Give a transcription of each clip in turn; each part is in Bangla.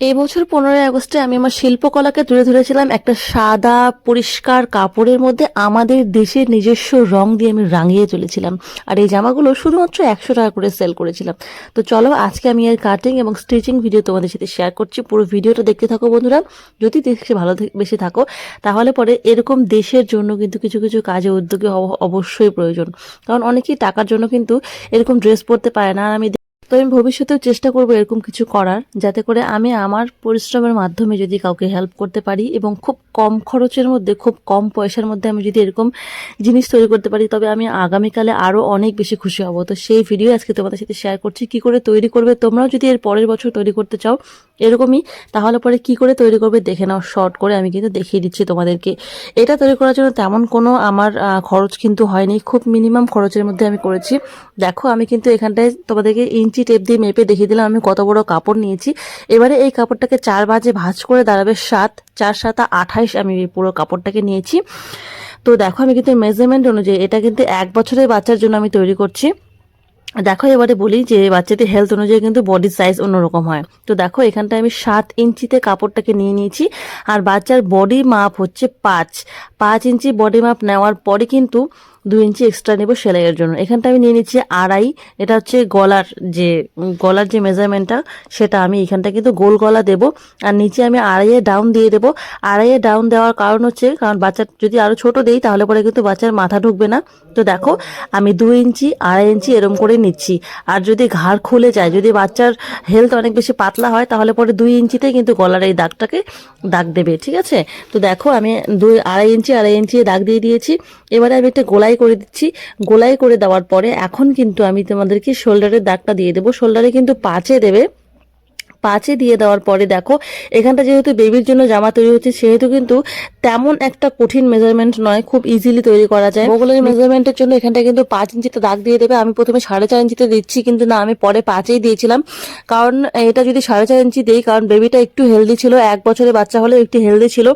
এই বছর পনেরোই আগস্টে আমি আমার শিল্পকলাকে তুলে ধরেছিলাম একটা সাদা, পরিষ্কার কাপড়ের মধ্যে আমাদের দেশের নিজস্ব রং দিয়ে আমি রাঙিয়ে চলেছিলাম আর এই জামাগুলো শুধুমাত্র একশো টাকা করে সেল করেছিলাম। তো চলো আজকে আমি এর কাটিং এবং স্টিচিং ভিডিও তোমাদের সাথে শেয়ার করছি। পুরো ভিডিওটা দেখতে থাকো বন্ধুরা। যদি দেখে ভালো বেশি থাকো, তাহলে পরে এরকম দেশের জন্য কিন্তু কিছু কিছু কাজে উদ্যোগে অবশ্যই প্রয়োজন। কারণ অনেকেই টাকার জন্য কিন্তু এরকম ড্রেস পরতে পারে না। আর আমি তো আমি ভবিষ্যতেও চেষ্টা করব এরকম কিছু করার, যাতে করে আমি আমার পরিশ্রমের মাধ্যমে যদি কাউকে হেল্প করতে পারি এবং খুব কম খরচের মধ্যে, খুব কম পয়সার মধ্যে আমি যদি এরকম জিনিস তৈরি করতে পারি, তবে আমি আগামীকালে আরও অনেক বেশি খুশি হব। তো সেই ভিডিও আজকে তোমাদের সাথে শেয়ার করছি, কি করে তৈরি করবে, তোমরাও যদি এর পরের বছর তৈরি করতে চাও এরকমই, তাহলে পরে কি করে তৈরি করবে দেখে নাও শর্ট করে আমি কিন্তু দেখিয়ে দিচ্ছি তোমাদেরকে। এটা তৈরি করার জন্য তেমন কোনো আমার খরচ কিন্তু হয়নি, খুব মিনিমাম খরচের মধ্যে আমি করেছি। দেখো, আমি কিন্তু এখানটায় তোমাদেরকে ইঞ্চি টেপ দিয়ে মেপে দেখিয়ে দিলাম, আমি কত বড় কাপড় নিয়েছি। এবারে এই কাপড়টাকে চার বাজে ভাঁজ করে দাঁড়াবে সাত চার সাতা আঠাইশ আমি এই পুরো কাপড়টাকে নিয়েছি। তো দেখো, আমি কিন্তু মেজারমেন্ট অনুযায়ী এটা কিন্তু এক বছরের বাচ্চার জন্য আমি তৈরি করছি। দেখো, এবারে বলি যে বাচ্চাদের হেলথ অনুযায়ী কিন্তু বডি সাইজ অন্যরকম হয়। তো দেখো, এখানটায় আমি সাত ইঞ্চিতে কাপড়টাকে নিয়ে নিয়েছি। আর বাচ্চার বডি মাপ হচ্ছে পাঁচ। পাঁচ ইঞ্চি বডি মাপ নেওয়ার পরে কিন্তু দু ইঞ্চি এক্সট্রা নেব সেলাইয়ের জন্য। এখানটা আমি নিয়ে নিচ্ছি আড়াই। এটা হচ্ছে গলার যে গলার যে মেজারমেন্টটা সেটা আমি এখানটা কিন্তু গোল গলা দেব। আর নিচে আমি আড়াইয়ে ডাউন দিয়ে দেবো। আড়াইয়ে ডাউন দেওয়ার কারণ হচ্ছে, কারণ বাচ্চার যদি আরও ছোট দেই, তাহলে পরে কিন্তু বাচ্চার মাথা ঢুকবে না। তো দেখো, আমি দু ইঞ্চি, আড়াই ইঞ্চি এরম করে নিচ্ছি। আর যদি ঘাড় খুলে যায়, যদি বাচ্চার হেলথ অনেক বেশি পাতলা হয়, তাহলে পরে দুই ইঞ্চিতে কিন্তু গলার এই দাগটাকে দাগ দেবে, ঠিক আছে? তো দেখো, আমি দুই, আড়াই ইঞ্চি আড়াই ইঞ্চি দাগ দিয়ে দিয়েছি। এবারে আমি একটা গোলাই করে দিচ্ছি। গোলাই করে দেওয়ার পরে এখন কিন্তু আমি তোমাদেরকে শোল্ডারের দাগটা দিয়ে দেবো। শোল্ডারে কিন্তু পাঁচে দেবে। পাঁচে দিয়ে দেওয়ার পরে দেখো এখানটা যেহেতু বেবির জন্য জামা তৈরি হচ্ছে সেহেতু কিন্তু তেমন একটা কঠিন মেজারমেন্ট নয় খুব ইজিলি তৈরি করা যায়। ওগুলোর মেজারমেন্টের জন্য এখানটা কিন্তু পাঁচ ইঞ্চিতে দাগ দিয়ে দেবে। আমি প্রথমে সাড়ে চার ইঞ্চিতে দিচ্ছি কিন্তু না আমি পরে পাঁচেই দিয়েছিলাম। কারণ এটা যদি সাড়ে চার ইঞ্চি দিই কারণ বেবিটা একটু হেলদি ছিল এক বছরের বাচ্চা হলে একটু হেলদি ছিল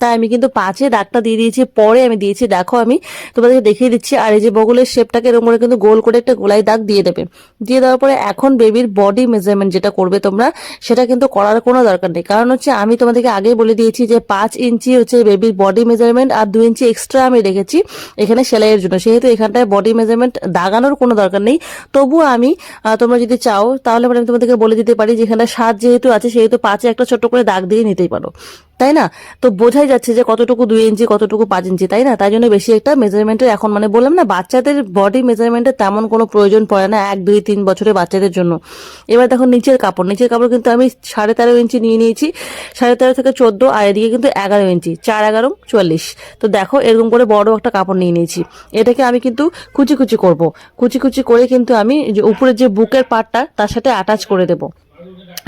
তাই আমি কিন্তু পাঁচে দাগটা দিয়ে দিয়েছি পরে আমি দিয়েছি দেখো আমি তোমাদেরকে দেখিয়ে দিচ্ছি। আর এই যে বগলের শেপটাকে এরকম করে কিন্তু গোল করে একটা গোলাই দাগ দিয়ে দেবে। দিয়ে দেওয়ার পরে এখন বেবির বডি মেজারমেন্ট যেটা করবে তোমরা সেটা কিন্তু করার কোনো দরকার নেই। কারণ হচ্ছে আমি তোমাদেরকে আগেই বলে দিয়েছি যে পাঁচ ইঞ্চি হচ্ছে বেবির বডি মেজারমেন্ট আর দু ইঞ্চি এক্সট্রা আমি রেখেছি এখানে সেলাইয়ের জন্য। সেহেতু এখানটায় বডি মেজারমেন্ট দাগানোর কোনো দরকার নেই। তবুও আমি তোমরা যদি চাও, তাহলে পরে আমি তোমাদেরকে বলে দিতে পারি যেখানে সাত যেহেতু আছে, সেহেতু পাঁচে একটা ছোট্ট করে দাগ দিয়ে নিতেই পারো। তাই না? তো বোঝাই যাচ্ছে যে কতটুকু দুই ইঞ্চি, কতটুকু পাঁচ ইঞ্চি, তাই না? তাই জন্য বেশি একটা মেজারমেন্টের এখন মানে বললাম না, বাচ্চাদের বডি মেজারমেন্টের তেমন কোনো প্রয়োজন পড়ে না এক, দুই, তিন বছরের বাচ্চাদের জন্য। এবার দেখো নিচের কাপড়। নিচের কাপড় কিন্তু আমি সাড়ে তেরো ইঞ্চি নিয়ে নিয়েছি। সাড়ে তেরো থেকে চোদ্দ, আর এদিকে কিন্তু এগারো ইঞ্চি। চার এগারো চুয়াল্লিশ তো দেখো, এরকম করে বড় একটা কাপড় নিয়ে নিয়েছি। এটাকে আমি কিন্তু কুচি কুচি করব। কুচি কুচি করে কিন্তু আমি যে উপরের যে বুকের পাটটা, তার সাথে অ্যাটাচ করে দেবো।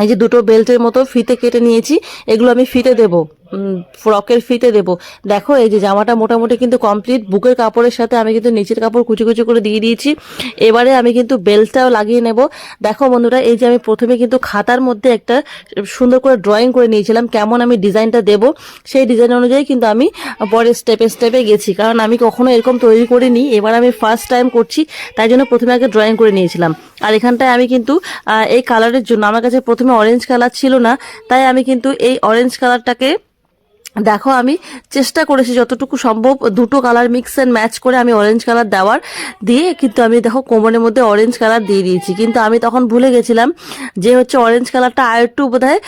এই যে দুটো বেল্টের মতো ফিতে কেটে নিয়েছি। এগুলো আমি ফিতে দেবো। ফ্রকের ফিতে দেবো। দেখো, এই যে জামাটা মোটামুটি কিন্তু কমপ্লিট বুকের কাপড়ের সাথে আমি কিন্তু নিচের কাপড় কুচি কুচি করে দিয়ে দিয়েছি। এবারে আমি কিন্তু বেল্টটাও লাগিয়ে নেব। দেখো বন্ধুরা, এই যে আমি প্রথমে কিন্তু খাতার মধ্যে একটা সুন্দর করে ড্রয়িং করে নিয়েছিলাম, কেমন আমি ডিজাইনটা দেব, সেই ডিজাইন অনুযায়ী কিন্তু আমি পরে স্টেপে স্টেপে গেছি। কারণ আমি কখনো এরকম তৈরি করিনি, এবার আমি ফার্স্ট টাইম করছি, তাই জন্য প্রথমে আগে ড্রয়িং করে নিয়েছিলাম। আর এখানটায় আমি কিন্তু এই কালারের জন্য, আমার কাছে প্রথমে অরেঞ্জ কালার ছিল না, তাই আমি কিন্তু এই অরেঞ্জ কালারটাকে দেখো, আমি চেষ্টা করেছি যতটুকু সম্ভব দুটো কালার মিক্স অ্যান্ড ম্যাচ করে আমি অরেঞ্জ কালার দেওয়ার। দিয়ে কিন্তু আমি দেখো, কোমরের মধ্যে অরেঞ্জ কালার দিয়ে দিয়েছি। কিন্তু আমি তখন ভুলে গেছিলাম যে হচ্ছে অরেঞ্জ কালারটা আর একটু বোধ হয়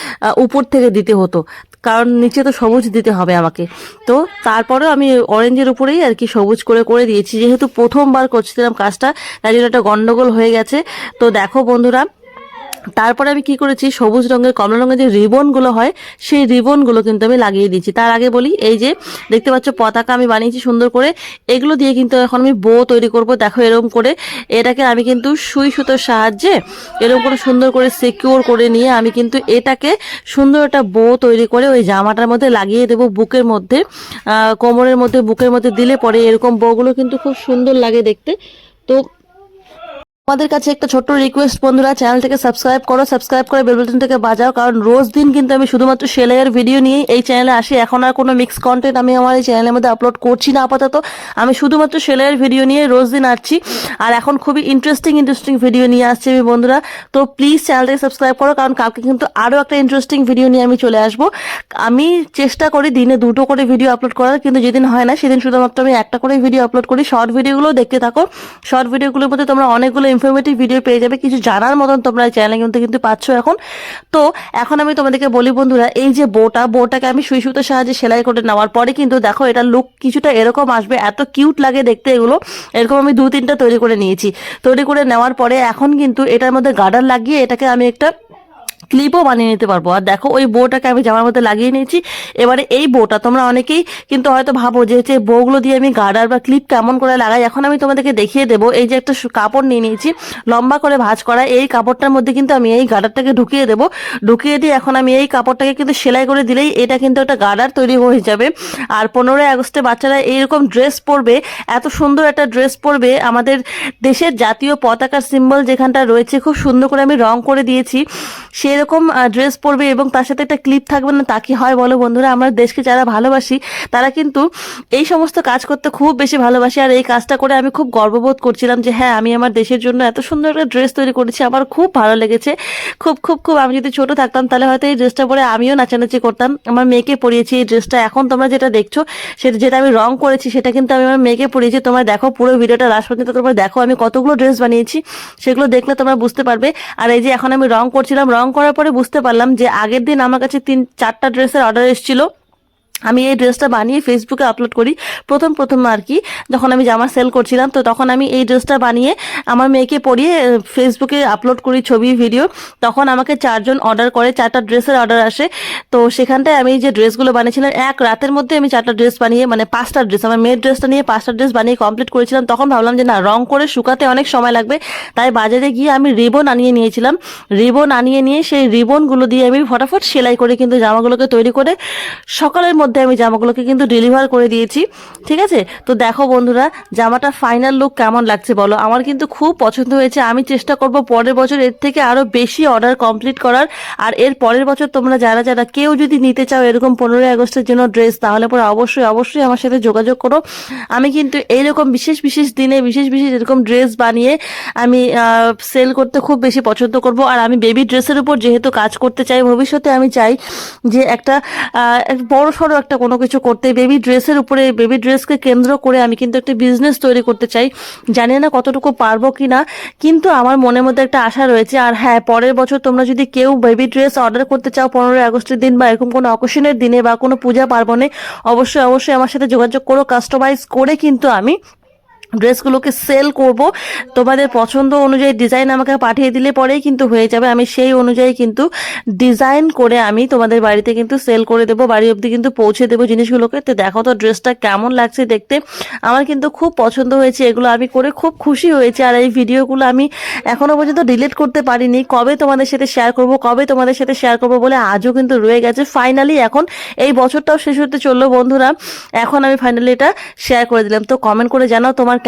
উপর থেকে দিতে হতো। কারণ নিচে তো সবুজ দিতে হবে আমাকে। তো তারপরেও আমি অরেঞ্জের উপরেই আর কি সবুজ করে করে দিয়েছি। যেহেতু প্রথমবার করছিলাম কাজটা, তাই জন্য একটা গন্ডগোল হয়ে গেছে। তো দেখো বন্ধুরা তারপরে আমি কি করেছি? সবুজ রঙের, কমলা রঙের যে রিবনগুলো হয়, সেই রিবনগুলো কিন্তু আমি লাগিয়ে দিয়েছি। তার আগে বলি, এই যে দেখতে পাচ্ছ পতাকা আমি বানিয়েছি সুন্দর করে। এগুলো দিয়ে কিন্তু এখন আমি বো তৈরি করব। দেখো এরকম করে এটাকে আমি কিন্তু সুই সুতোর সাহায্যে এরকম করে সুন্দর করে সিকিউর করে নিয়ে আমি কিন্তু এটাকে সুন্দর একটা বো তৈরি করে ওই জামাটার মধ্যে লাগিয়ে দেবো বুকের মধ্যে। কোমরের মধ্যে, বুকের মধ্যে দিলে পরে এরকম বউগুলো কিন্তু খুব সুন্দর লাগে দেখতে। তো আমাদের কাছে একটা ছোট্ট রিকোয়েস্ট বন্ধুরা চ্যানেলটাকে সাবস্ক্রাইব করো সাবস্ক্রাইব করে বেল বাটনটাকে বাজাও, কারণ রোজ দিন কিন্তু আমি শুধুমাত্র সেলাইয়ের ভিডিও নিয়ে এই চ্যানেলে আসি। এখন আর কোনো মিক্স কন্টেন্ট আমি আমার এই চ্যানেলের মধ্যে আপলোড করছি না, আপাতত। আমি শুধুমাত্র সেলাইয়ের ভিডিও নিয়ে রোজ দিন আসছি। আর এখন খুবই ইন্টারেস্টিং ইন্টারেস্টিং ভিডিও নিয়ে আসছি আমি বন্ধুরা। তো প্লিজ চ্যানেলটাকে সাবস্ক্রাইব করো, কারণ কালকে কিন্তু আরও একটা ইন্টারেস্টিং ভিডিও নিয়ে আমি চলে আসব। আমি চেষ্টা করি দিনে দুটো করে ভিডিও আপলোড করার, কিন্তু যেদিন হয় না, সেদিন শুধুমাত্র আমি একটা করে ভিডিও আপলোড করি। শর্ট ভিডিওগুলো দেখতে থাকো। শর্ট ভিডিওগুলোর মধ্যে তোমরা অনেকগুলো ইনফরমেটিভ ভিডিও পেয়ে যাবে। কিছু জানার মতন তোমরা এই চ্যানেলে কিন্তু কিন্তু পাচ্ছ এখন। তো এখন আমি তোমাদেরকে বলি বন্ধুরা, এই যে বোটা, বোটাকে আমি সুই সুতোর সাহায্যে সেলাই করে নেওয়ার পরে কিন্তু দেখো এটা লুক কিছুটা এরকম আসবে, এত কিউট লাগে দেখতে এগুলো। এরকম আমি দু তিনটা তৈরি করে নিয়েছি। তৈরি করে নেওয়ার পরে এখন কিন্তু এটার মধ্যে গার্ডার লাগিয়ে এটাকে আমি একটা ক্লিপও বানিয়ে নিতে পারব। আর দেখো, ওই বউটাকে আমি জামার মধ্যে লাগিয়ে নিয়েছি। এবারে এই বউটা তোমরা অনেকেই কিন্তু হয়তো ভাবো যে হচ্ছে বউগুলো দিয়ে আমি গার্ডার বা ক্লিপ কেমন করে লাগাই, এখন আমি তোমাদেরকে দেখিয়ে দেবো। এই যে একটা কাপড় নিয়ে নিয়েছি, লম্বা করে ভাঁজ করা। এই কাপড়টার মধ্যে কিন্তু আমি এই গার্ডারটাকে ঢুকিয়ে দেবো। ঢুকিয়ে দিয়ে এখন আমি এই কাপড়টাকে কিন্তু সেলাই করে দিলেই এটা কিন্তু একটা গার্ডার তৈরি হয়ে যাবে। আর পনেরোই আগস্টে বাচ্চারা এইরকম ড্রেস পরবে, এত সুন্দর একটা ড্রেস পরবে। আমাদের দেশের জাতীয় পতাকার সিম্বল যেখানটা রয়েছে, খুব সুন্দর করে আমি রং করে দিয়েছি। সেরকম ড্রেস পরবে এবং তার সাথে একটা ক্লিপ থাকবে না, তা কি হয় বলো বন্ধুরা? আমরা দেশকে যারা ভালোবাসি, তারা কিন্তু এই সমস্ত কাজ করতে খুব বেশি ভালোবাসি। আর এই কাজটা করে আমি খুব গর্ববোধ করছিলাম যে হ্যাঁ আমি আমার দেশের জন্য এত সুন্দর একটা ড্রেস তৈরি করেছি। আমার খুব ভালো লেগেছে। খুব খুব খুব, আমি যদি ছোট থাকতাম, তাহলে হয়তো এই ড্রেসটা পরে আমিও নাচানাচি করতাম। আমার মেয়েকে পরিয়েছি এই ড্রেসটা এখন তোমরা যেটা দেখছ সেটা যেটা আমি রং করেছি, সেটা কিন্তু আমি আমার মেয়েকে পরিয়েছি। তোমরা দেখো পুরো ভিডিওটা লাস্ট পর্যন্ত তোমরা দেখো। আমি কতগুলো ড্রেস বানিয়েছি, সেগুলো দেখলে তোমরা বুঝতে পারবে। আর এই যে এখন আমি রং করছিলাম, রং করার পরে বুঝতে পারলাম যে আগের দিন আমার কাছে তিন চারটা ড্রেসের অর্ডার এসেছিল। আমি এই ড্রেসটা বানিয়ে ফেসবুকে আপলোড করি, প্রথম প্রথম আর কি। যখন আমি জামা সেল করছিলাম, তো তখন আমি এই ড্রেসটা বানিয়ে আমার মেয়েকে পরিয়ে ফেসবুকে আপলোড করি ছবি ভিডিও তখন আমাকে চারজন অর্ডার করে, চারটা ড্রেসের অর্ডার আসে। তো সেখানটায় আমি যে ড্রেসগুলো বানিয়েছিলাম, এক রাতের মধ্যে আমি চারটা ড্রেস বানিয়ে মানে পাঁচটা ড্রেস আমার মেয়ের ড্রেসটা নিয়ে পাঁচটা ড্রেস বানিয়ে কমপ্লিট করেছিলাম। তখন ভাবলাম যে না, রং করে শুকাতে অনেক সময় লাগবে। তাই বাজারে গিয়ে আমি রিবন আনিয়ে নিয়েছিলাম। রিবন আনিয়ে নিয়ে সেই রিবনগুলো দিয়ে আমি ফটাফট সেলাই করে কিন্তু জামাগুলোকে তৈরি করে সকালের আমি জামাগুলোকে কিন্তু ডেলিভার করে দিয়েছি, ঠিক আছে? তো দেখো বন্ধুরা জামাটা ফাইনাল লুক কেমন লাগছে বলো? আমার কিন্তু খুব পছন্দ হয়েছে। আমি চেষ্টা করব পরের বছর এর থেকে আরও বেশি অর্ডার কমপ্লিট করার। আর এর পরের বছর তোমরা যারা যারা কেউ যদি নিতে চাও এরকম পনেরোই আগস্টের জন্য ড্রেস তাহলে পরে অবশ্যই অবশ্যই আমার সাথে যোগাযোগ করো। আমি কিন্তু এইরকম বিশেষ বিশেষ দিনে বিশেষ বিশেষ এরকম ড্রেস বানিয়ে আমি সেল করতে খুব বেশি পছন্দ করব। আর আমি বেবি ড্রেসের উপর যেহেতু কাজ করতে চাই, ভবিষ্যতে আমি চাই যে একটা বড় সড়ো একটা কোনো কিছু করতে বেবি ড্রেসের উপরে বেবি ড্রেসকে কেন্দ্র করে আমি কিন্তু একটা বিজনেস তৈরি করতে চাই। জানি না কতটুকু পারব কি না কিন্তু আমার মনের মধ্যে একটা আশা রয়েছে। আর হ্যাঁ পরের বছর তোমরা যদি কেউ বেবি ড্রেস অর্ডার করতে চাও, পনেরোই আগস্টের দিন বা এরকম কোনো অকেশনের দিনে বা কোনো পূজা পার্বণে, অবশ্যই অবশ্যই আমার সাথে যোগাযোগ করো। কাস্টমাইজ করে কিন্তু আমি ড্রেসগুলোকে সেল করব। তোমাদের পছন্দ অনুযায়ী ডিজাইন আমাকে পাঠিয়ে দিলে পরেই কিন্তু হয়ে যাবে। আমি সেই অনুযায়ী কিন্তু ডিজাইন করে আমি তোমাদের বাড়িতে কিন্তু সেল করে দেবো, বাড়ি অবধি কিন্তু পৌঁছে দেবো জিনিসগুলোকে। তো দেখো তো ড্রেসটা কেমন লাগছে দেখতে। আমার কিন্তু খুব পছন্দ হয়েছে, এগুলো আমি করে খুব খুশি হয়েছে আর এই ভিডিওগুলো আমি এখনও পর্যন্ত ডিলিট করতে পারিনি। কবে তোমাদের সাথে শেয়ার করব, কবে তোমাদের সাথে শেয়ার করব বলে আজও কিন্তু রয়ে গেছে। ফাইনালি এখন এই বছরটাও শেষ হতে চলল বন্ধুরা। এখন আমি ফাইনালি এটা শেয়ার করে দিলাম। তো কমেন্ট করে জানাও তোমার